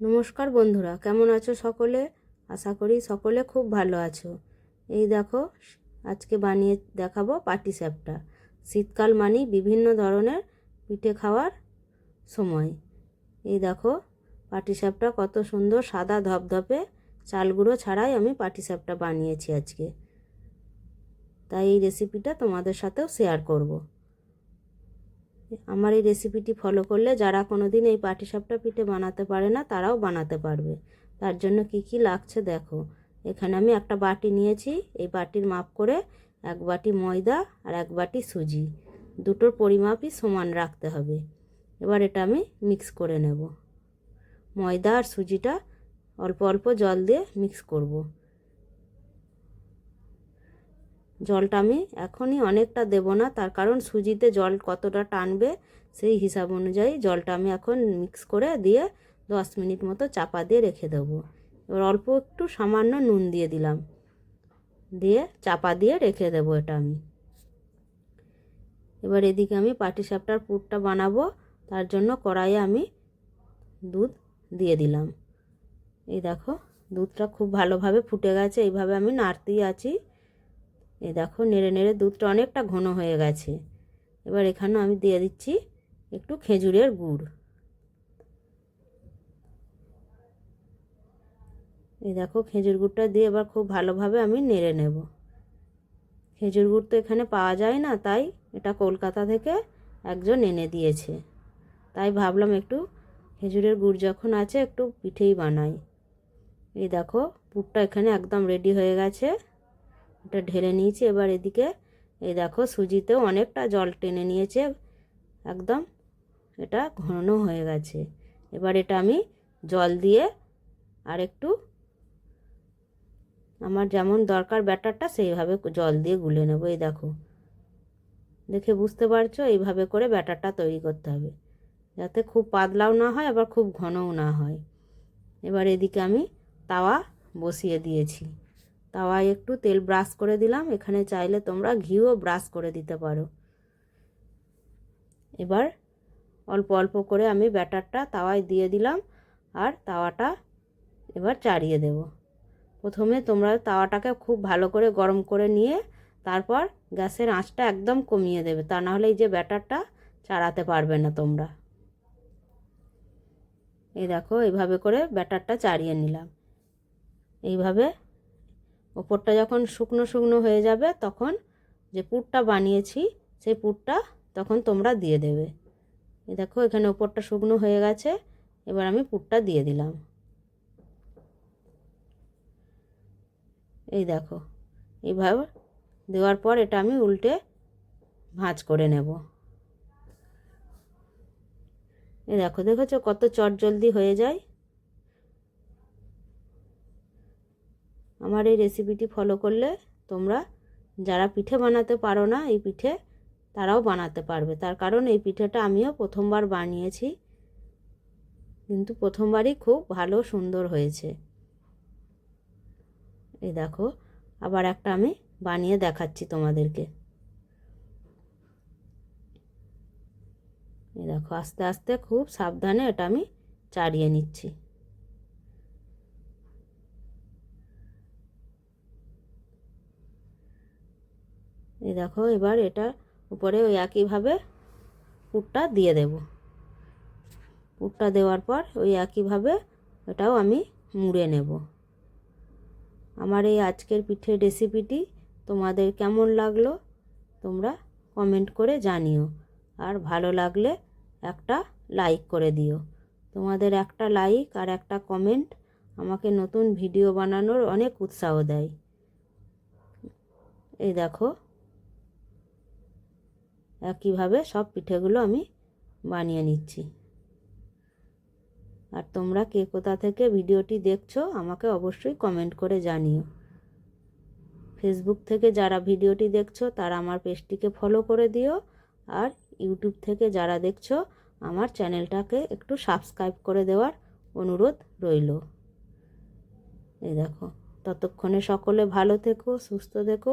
নমস্কার বন্ধুরা, কেমন আছো সকলে? আশা করি সকলে খুব ভালো আছো। এই দেখো, আজকে বানিয়ে দেখাবো পাটি স্যাপটা। শীতকাল মানেই বিভিন্ন ধরনের পিঠে খাওয়ার সময়। এই দেখো, পাটি স্যাপটা কত সুন্দর সাদা ধপধপে চাল গুঁড়ো ছাড়াই আমি পাটি স্যাপটা বানিয়েছি আজকে। তাই এই রেসিপিটা তোমাদের সাথেও শেয়ার করব। আমার এই রেসিপিটি ফলো করলে যারা কোনো দিন এই পাটিসাপটা পিঠে বানাতে পারে না, তারাও বানাতে পারবে। তার জন্য কি কি লাগছে দেখো। এখানে আমি একটা বাটি নিয়েছি। এই বাটির মাপ করে এক বাটি ময়দা আর এক বাটি সুজি। দুটোর পরিমাপই সমান রাখতে হবে। এবার এটা আমি মিক্স করে নেব। ময়দা আর সুজিটা অল্প অল্প জল দিয়ে মিক্স করব। জলটা আমি এখনই অনেকটা দেব না, তার কারণ সুজিতে জল কতটা টানবে সেই হিসাব অনুযায়ী জলটা আমি এখন মিক্স করে দিয়ে দশ মিনিট মতো চাপা দিয়ে রেখে দেবো। এবার অল্প একটু সামান্য নুন দিয়ে দিলাম, দিয়ে চাপা দিয়ে রেখে দেবো এটা আমি। এবার এদিকে আমি পাটিসাপটার পুরটা বানাবো, তার জন্য কড়াইয়ে আমি দুধ দিয়ে দিলাম। এই দেখো, দুধটা খুব ভালোভাবে ফুটে গেছে, এইভাবে আমি নাড়তেই আছি। এই দেখো নেড়ে নেড়ে দুধটা অনেকটা ঘন হয়ে গেছে। এবার এখানে আমি দিয়ে দিচ্ছি একটু খেজুরের গুড়। এই দেখো খেজুর গুড়টা দিয়ে এবার খুব ভালোভাবে আমি নেড়ে নেব। খেজুর গুড় তো এখানে পাওয়া যায় না, তাই এটা কলকাতা থেকে একজন এনে দিয়েছে। তাই ভাবলাম একটু খেজুরের গুড় যখন আছে একটু পিঠেই বানাই। এই দেখো পুরটা এখানে একদম রেডি হয়ে গেছে। এটা ঢেলে নিয়েছি। এবার এদিকে এই দেখো সুজিতেও অনেকটা জল টেনে নিয়েছে। একদম এটা ঘন হয়ে গেছে। এবার এটা আমি জল দিয়ে আর একটু আমার যেমন দরকার ব্যাটারটা সেইভাবে জল দিয়ে গুলে নেব। এই দেখো, দেখে বুঝতে পারছ এইভাবে করে ব্যাটারটা তৈরি করতে হবে। যাতে খুব পাতলাও না হয়, আবার খুব ঘনও না হয়। এবার এদিকে আমি তাওয়া বসিয়ে দিয়েছি। তাওয়ায় একটু তেল ব্রাশ করে দিলাম। এখানে চাইলে তোমরা ঘিও ব্রাশ করে দিতে পারো। এবার অল্প অল্প করে আমি ব্যাটারটা তাওয়ায় দিয়ে দিলাম আর তাওয়াটা এবার চাড়িয়ে দেব। প্রথমে তোমরা তাওয়াটাকে খুব ভালো করে গরম করে নিয়ে তারপর গ্যাসের আঁচটা একদম কমিয়ে দেবে। তা নাহলে এই যে ব্যাটারটা চাড়াতে পারবে না তোমরা। এই দেখো এইভাবে করে ব্যাটারটা চাড়িয়ে নিলাম। এইভাবে ওপরটা যখন শুকনো শুকনো হয়ে যাবে, তখন যে পুরটা বানিয়েছি, সেই পুরটা তখন তোমরা দিয়ে দেবে। দেখো, এখানে ওপরটা শুকনো হয়ে গেছে, এবার আমি পুরটা দিয়ে দিলাম। এই দেখো এইভাবে দেওয়ার পর এটা আমি উল্টে ভাঁজ করে নেব। এই দেখো, দেখেছ কত চট জলদি হয়ে যায়? আমার এই রেসিপিটি ফলো করলে তোমরা যারা পিঠে বানাতে পারো না এই পিঠে, তারাও বানাতে পারবে। তার কারণ এই পিঠেটা আমিও প্রথমবার বানিয়েছি। কিন্তু প্রথমবারই খুব ভালো, সুন্দর হয়েছে। এই দেখো, আবার একটা আমি বানিয়ে দেখাচ্ছি তোমাদেরকে। এই দেখো, আস্তে আস্তে খুব সাবধানে এটা আমি চাড়িয়ে নিচ্ছি। এই দেখো, এবার এটা উপরে ওই একইভাবে পুরটা দিয়ে দেব। পুরটা দেওয়ার পর ওই একইভাবে এটাও আমি মুড়ে নেব। আমার এই আজকের পিঠের রেসিপিটি তোমাদের কেমন লাগল তোমরা কমেন্ট করে জানিও। আর ভালো লাগলে একটা লাইক করে দিও। তোমাদের একটা লাইক আর একটা কমেন্ট আমাকে নতুন ভিডিও বানানোর অনেক উৎসাহ দেয়। এই দেখো। একইভাবে সব পিঠেগুলো আমি বানিয়ে নিচ্ছি। আর তোমরা কে কোথা থেকে ভিডিওটি দেখছ, আমাকে অবশ্যই কমেন্ট করে জানিও। ফেসবুক থেকে যারা ভিডিওটি দেখছ, তারা আমার পেজটিকে ফলো করে দিও। আর ইউটিউব থেকে যারা দেখছ, আমার চ্যানেলটাকে একটু সাবস্ক্রাইব করে দেওয়ার অনুরোধ রইল। এই দেখো, ততক্ষণে সকলে ভালো থেকো, সুস্থ থেকো।